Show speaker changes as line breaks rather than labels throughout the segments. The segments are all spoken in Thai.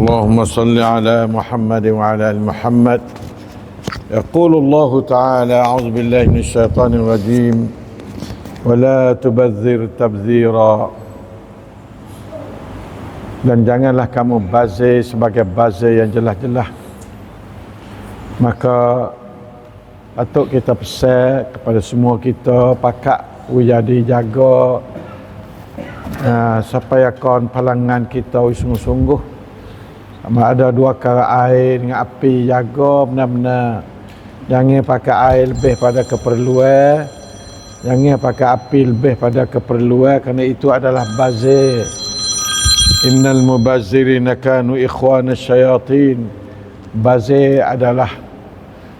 اللهم صل على محمد وعلى آل محمد. يقول الله تعالى أعوذ بالله من الشيطان الرجيم. ولا تبذر تبذيرا. Dan janganlah kamu bazir sebagai bazir yang jelas-jelas. Maka patut kita pesan kepada semua kita pakak jadi jaga uh, supaya kon palangan kita sungguh-sungguh. Sama ada dua kara air dengan api jaga benar-benar. Jangan pakai air lebih pada keperluan jangan pakai api lebih pada keperluan kerana itu adalah bazir innal mubazzirina kanu ikhwana syayatin bazir adalah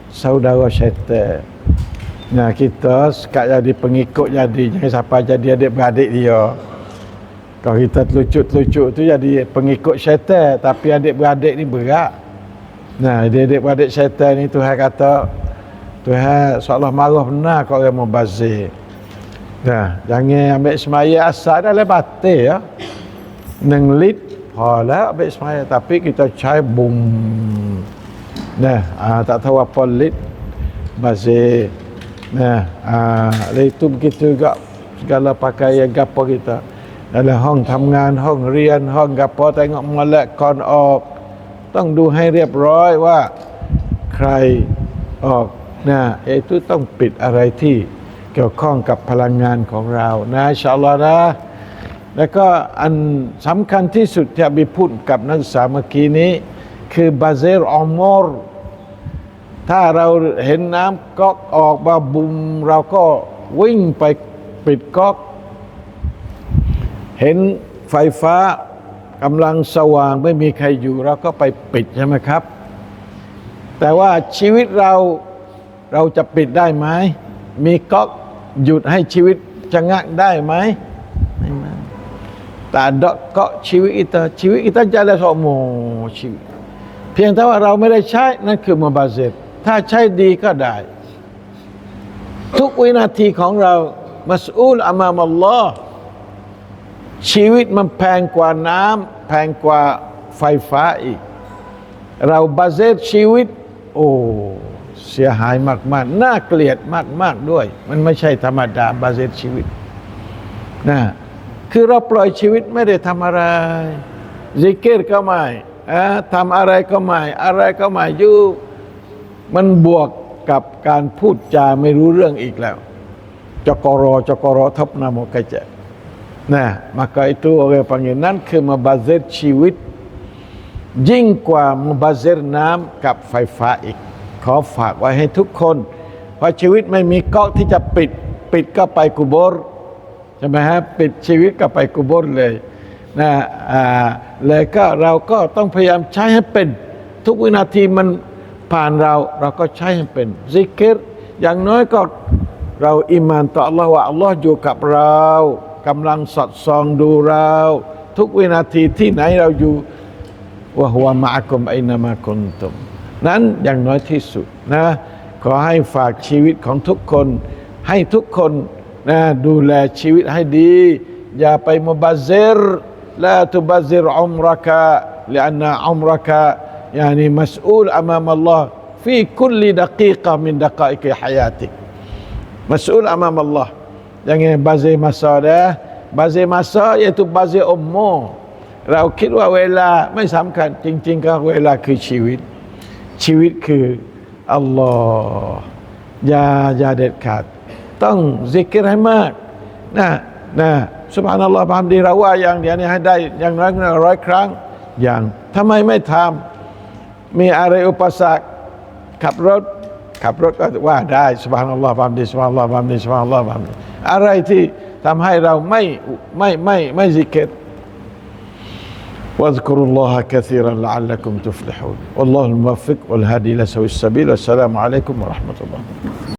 saudara syaitan Nah kita sekat jadi pengikut jadi jangan siapa jadi adik-beradik dia kalau kita telucuk-telucuk tu jadi pengikut syaitan tapi adik-beradik ni berat. Nah, adik-beradik syaitan ni Tuhan kata Tuhan seolah marah benar kalau orang mubazir. Nah, jangan ambil semaya asal dah batal ya. Neng lit hala ambil semaya tapi kita cai bum. Nah, ah, tak tahu apa lit bazir. Nah, ah, itu begitu juga segala pakaian gapo kita นั่นแหละห้องทำงานห้องเรียนห้องกับพอแต่งมาและก่อนออกต้องดูให้เรียบร้อยว่าใครออกนะเอตุต้องปิดอะไรที่เกี่ยวข้องกับพลังงานของเรานะชาลอนะ แล้วก็อันสำคัญที่สุดที่บิพูดกับนักศึกษาเมื่อกี้นี้ คือบาเซรอมอร์ถ้าเราเห็นน้ำก๊อกออกมาบุมเราก็วิ่งไปปิดก๊อก เห็นไฟฟ้ากำลังสว่างไม่มีใครอยู่เราก็ไปปิดใช่ไหมครับ แต่ว่าชีวิตเราเราจะปิดได้ไหมมีก๊อกหยุดให้ชีวิตชะงักได้ไหม แต่ดอกก็ชีวิตอิตาชีวิตอิตาจะได้สมชีวิตเพียงแต่ว่าเราไม่ได้ใช้นั่นคือมุบาเซตถ้าใช้ดีก็ได้ ทุกวินาทีของเรามัสอูลอามามัลลอฮ์ชีวิตมันแพงกว่าน้ำแพงกว่าไฟฟ้าอีก เราบาเซตชีวิต โอ้เสียหายมาก ๆ น่าเกลียดมาก ๆ ด้วย มันไม่ใช่ธรรมดาบาเซตชีวิตนะ คือเราปล่อยชีวิตไม่ได้ทำอะไรซิกเกตก็ไม่ทำอะไรก็ไม่อะไรก็ไม่ยู่มันบวกกับการพูดจาไม่รู้เรื่องอีกแล้วจกรอจกรอทับนามกเจ Nah, maka itu orang panggil nan ke membazir ชีวิตยิ่งกว่า membazir น้ำกับไฟฟ้าอีกขอฝากไว้ให้ทุกคน เพราะชีวิตไม่มีก๊อกที่จะปิด ปิดก็ไปกุโบร์ ใช่ไหมฮะปิดชีวิตก็ไปกุโบรเลยนะอ่าเลยก็เราก็ต้องพยายามใช้ให้เป็น ทุกวินาทีมันผ่านเราเราก็ใช้ให้เป็นซิกเกตอย่างน้อยก็เราอิมานต่อ Allah ว่า Allah อยู่กับเรากำลังสอดส่องดูเรา ทุกวินาทีที่ไหนเราอยู่ว่าหัวมาคุมไอนามาคุนตุมนั้นอย่างน้อยที่สุดนะ ขอให้ฝากชีวิตของทุกคนให้ทุกคน นะดูแลชีวิตให้ดี อย่าไปมุบาเซรละตุบาเซรอุมรักะ لأن عمرك يعني مسؤول أمام الله في كل دقيقة من دقائق حياتك مسؤول أمام الله Jangan bazir masa dah. Bazir masa iaitu bazir umur. เราคิดว่าเวลาไม่สำคัญจริงๆก็เวลาคือชีวิต ชีวิตคืออัลลอฮ์อย่าอย่าเด็ดขาด ต้องซิกรให้มากนะนะสุบฮานัลลอฮ์บามดีเราว่าอย่างเดียวนี้ให้ได้อย่างน้อยร้อยครั้ง อย่างทำไมไม่ทำมีอะไรอุปสรรคขับรถขับรถก็ว่าได้สุบฮานัลลอฮ์บามดีสุบฮานัลลอฮ์บามดีสุบฮานัลลอฮ์บามดีอะไรที่ทำให้เราไม่ไม่ไม่ไม่ซิกร واذكروا الله كثيرا لعلكم تفلحون والله الموفق والهادي الى سوي السبيل والسلام عليكم ورحمه الله